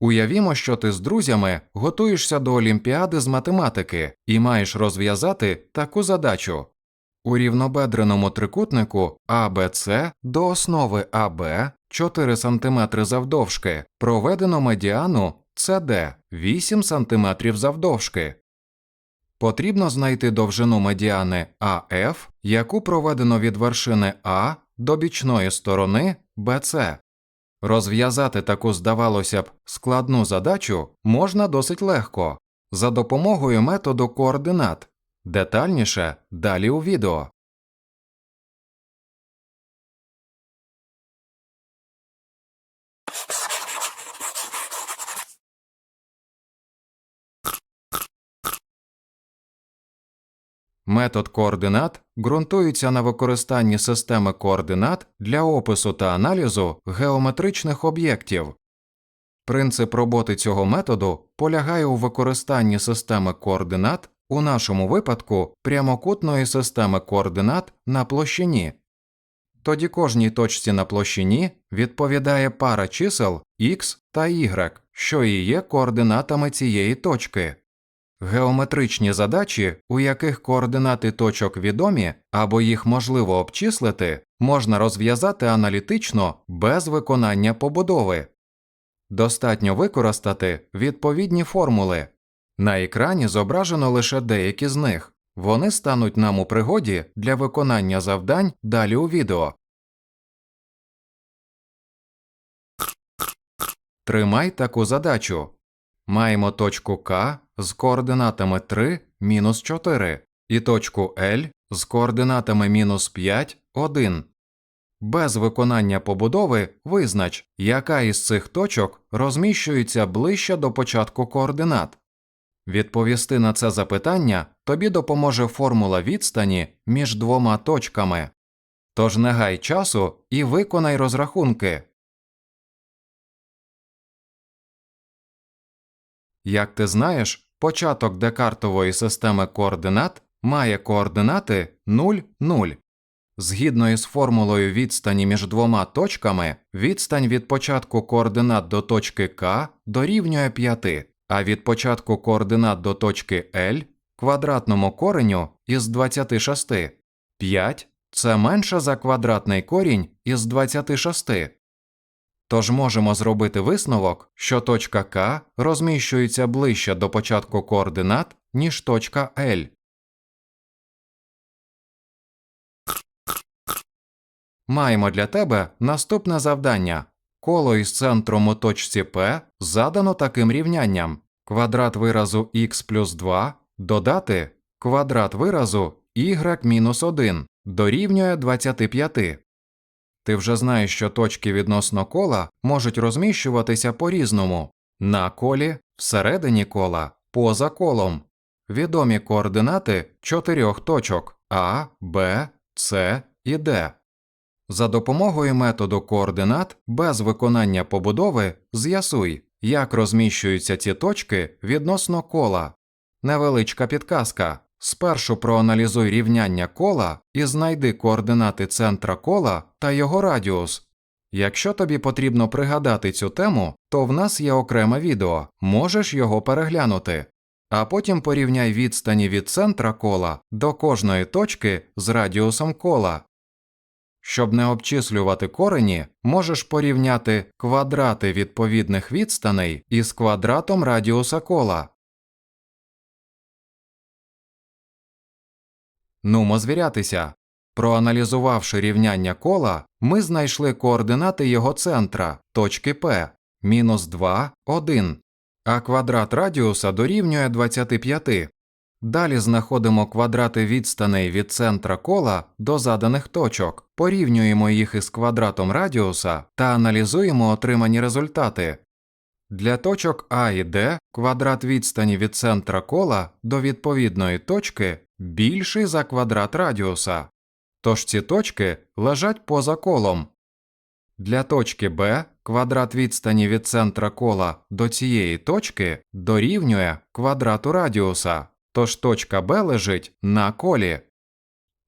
Уявімо, що ти з друзями готуєшся до олімпіади з математики і маєш розв'язати таку задачу. У рівнобедреному трикутнику АБЦ до основи АБ 4 см завдовжки проведено медіану CD 8 см завдовжки. Потрібно знайти довжину медіани АФ, яку проведено від вершини А до бічної сторони BC. Розв'язати таку, здавалося б, складну задачу можна досить легко за допомогою методу координат. Детальніше далі у відео. Метод координат ґрунтується на використанні системи координат для опису та аналізу геометричних об'єктів. Принцип роботи цього методу полягає у використанні системи координат, у нашому випадку прямокутної системи координат на площині. Тоді кожній точці на площині відповідає пара чисел x та y, що і є координатами цієї точки. Геометричні задачі, у яких координати точок відомі або їх можливо обчислити, можна розв'язати аналітично без виконання побудови. Достатньо використати відповідні формули. На екрані зображено лише деякі з них. Вони стануть нам у пригоді для виконання завдань далі у відео. Тримай таку задачу. Маємо точку К з координатами 3, мінус 4 і точку L з координатами мінус 5, 1. Без виконання побудови визнач, яка із цих точок розміщується ближче до початку координат. Відповісти на це запитання тобі допоможе формула відстані між двома точками. Тож не гай часу і виконай розрахунки. Як ти знаєш, початок декартової системи координат має координати 0, 0. Згідно із формулою відстані між двома точками, відстань від початку координат до точки К дорівнює 5, а від початку координат до точки L квадратному кореню із 26. 5 – це менше за квадратний корінь із 26. Тож можемо зробити висновок, що точка К розміщується ближче до початку координат, ніж точка L. Маємо для тебе наступне завдання. Коло із центром у точці P задано таким рівнянням квадрат виразу x плюс 2 додати квадрат виразу y мінус 1 дорівнює 25. Ти вже знаєш, що точки відносно кола можуть розміщуватися по-різному на колі, всередині кола, поза колом. Відомі координати чотирьох точок А, Б, С і Д. За допомогою методу координат без виконання побудови з'ясуй, як розміщуються ці точки відносно кола. Невеличка підказка. Спершу проаналізуй рівняння кола і знайди координати центра кола та його радіус. Якщо тобі потрібно пригадати цю тему, то в нас є окреме відео, можеш його переглянути. А потім порівняй відстані від центра кола до кожної точки з радіусом кола. Щоб не обчислювати корені, можеш порівняти квадрати відповідних відстаней із квадратом радіуса кола. Нумо звірятися. Проаналізувавши рівняння кола, ми знайшли координати його центра, точки P, мінус 2, 1, а квадрат радіуса дорівнює 25. Далі знаходимо квадрати відстаней від центра кола до заданих точок, порівнюємо їх із квадратом радіуса та аналізуємо отримані результати. Для точок А і Д квадрат відстані від центра кола до відповідної точки більший за квадрат радіуса, тож ці точки лежать поза колом. Для точки Б квадрат відстані від центра кола до цієї точки дорівнює квадрату радіуса, тож точка Б лежить на колі.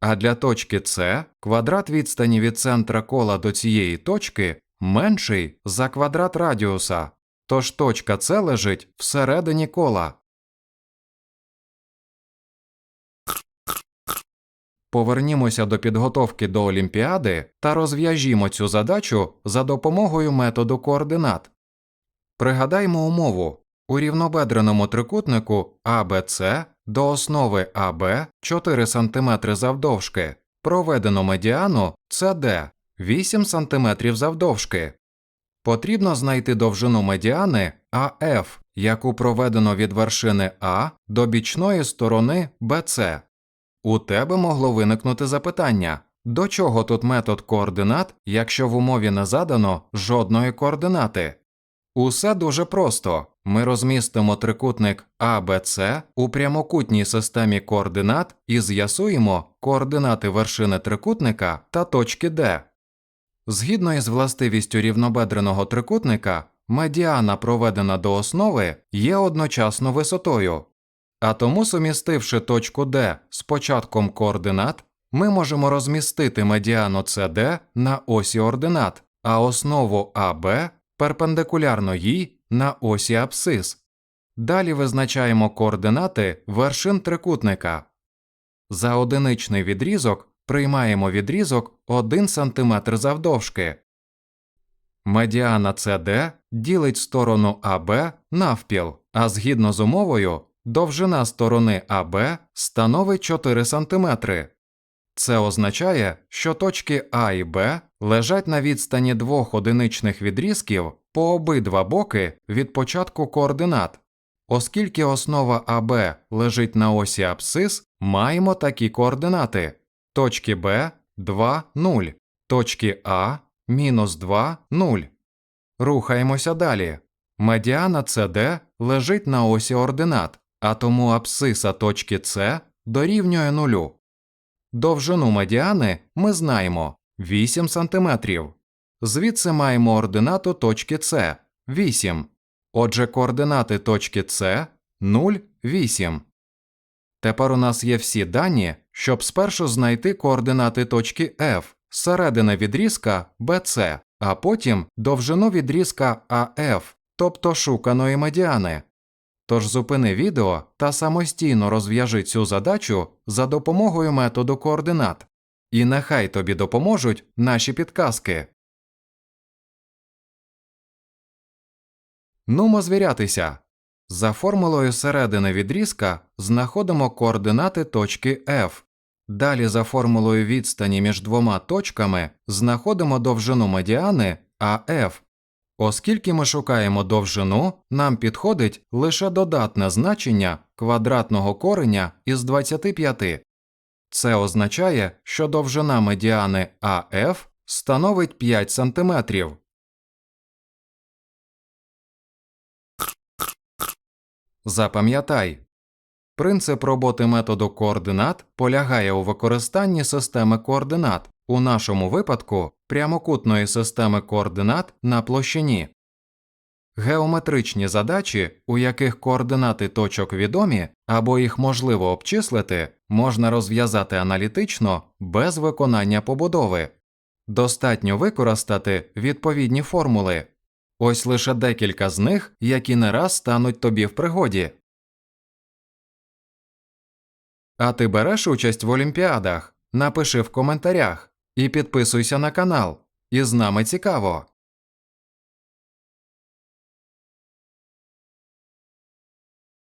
А для точки С квадрат відстані від центра кола до цієї точки менший за квадрат радіуса, тож точка С лежить всередині кола. Повернімося до підготовки до Олімпіади та розв'яжімо цю задачу за допомогою методу координат. Пригадаймо умову. У рівнобедреному трикутнику АБЦ до основи АБ 4 см завдовжки проведено медіану CD 8 см завдовжки. Потрібно знайти довжину медіани АФ, яку проведено від вершини А до бічної сторони BC. У тебе могло виникнути запитання, до чого тут метод координат, якщо в умові не задано жодної координати? Усе дуже просто. Ми розмістимо трикутник ABC у прямокутній системі координат і з'ясуємо координати вершини трикутника та точки D. Згідно із властивістю рівнобедреного трикутника, медіана, проведена до основи, є одночасно висотою. А тому, сумістивши точку D з початком координат, ми можемо розмістити медіану CD на осі ординат, а основу AB перпендикулярно їй на осі абсцис. Далі визначаємо координати вершин трикутника. За одиничний відрізок приймаємо відрізок 1 см завдовжки. Медіана CD ділить сторону АБ навпіл, а згідно з умовою, довжина сторони АБ становить 4 см. Це означає, що точки А і Б лежать на відстані двох одиничних відрізків по обидва боки від початку координат. Оскільки основа АБ лежить на осі абсцис, маємо такі координати точки Б 2, 0, точки А мінус 2, 0. Рухаємося далі. Медіана CD лежить на осі ординат, а тому абсциса точки С дорівнює нулю. Довжину медіани ми знаємо 8 см. Звідси маємо ординату точки С 8. Отже, координати точки С 0, 8. Тепер у нас є всі дані, щоб спершу знайти координати точки F середини відрізка BC, а потім довжину відрізка AF, тобто шуканої медіани. Тож зупини відео та самостійно розв'яжи цю задачу за допомогою методу координат. І нехай тобі допоможуть наші підказки. Нумо звірятися. За формулою середини відрізка знаходимо координати точки F. Далі за формулою відстані між двома точками знаходимо довжину медіани AF. Оскільки ми шукаємо довжину, нам підходить лише додатне значення квадратного кореня із 25. Це означає, що довжина медіани AF становить 5 см. Запам'ятай. Принцип роботи методу координат полягає у використанні системи координат, у нашому випадку прямокутної системи координат на площині. Геометричні задачі, у яких координати точок відомі або їх можливо обчислити, можна розв'язати аналітично без виконання побудови. Достатньо використати відповідні формули. Ось лише декілька з них, які не раз стануть тобі в пригоді. А ти береш участь в олімпіадах? Напиши в коментарях і підписуйся на канал. І з нами цікаво.